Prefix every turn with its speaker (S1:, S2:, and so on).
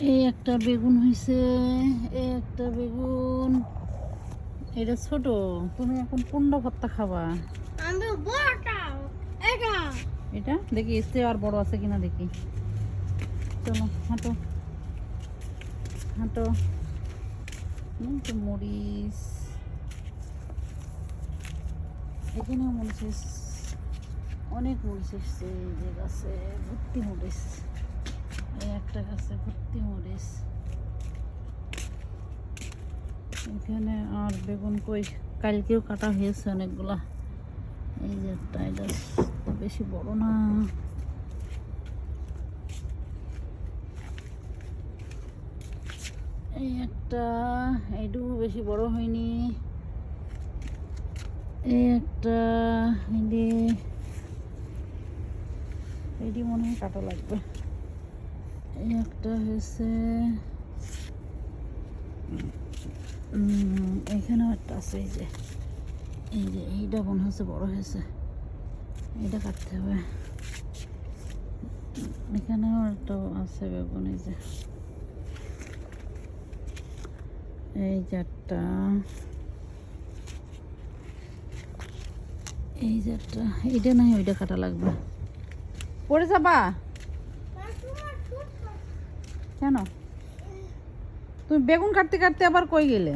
S1: এই একটা বেগুন হয়েছে এই একটা বেগুন। এটা ছোট তুমি এখন কোনটা ভর্তা খাবা।
S2: আমি বড়টা এটা।
S1: এটা? দেখি চেয়ে আর বড় আছে কিনা দেখি। চলো হাঁটো। হাঁটো। মরিচ। এখানেও মরিচ। অনেক মরিচ এসছে যে গাছে ভর্তি মরিচ। এই একটা গাছে ভর্তি মরিচ। এখানে আর বেগুন কই? কালকেও কাটা হয়েছে অনেকগুলা। এই যে একটা বেশি বড় না। এই একটা, এইটুকু বেশি বড় হয়নি। এই একটা এটি এটি মনে হয় কাটা লাগবে। একটা হয়েছে এখানেও একটা আছে, এই যে এই যে, এইটা মনে হচ্ছে বড় হয়েছে। এটা কাটতে হবে। এখানেও একটা আছে বেগুন, এই যে। এই চারটা এই চারটা এইটা নাই, ওইটা কাটা লাগবে। পড়ে যাবা? কেন? তুমি বেগুন কাটতে কাটতে আবার কই গেলে?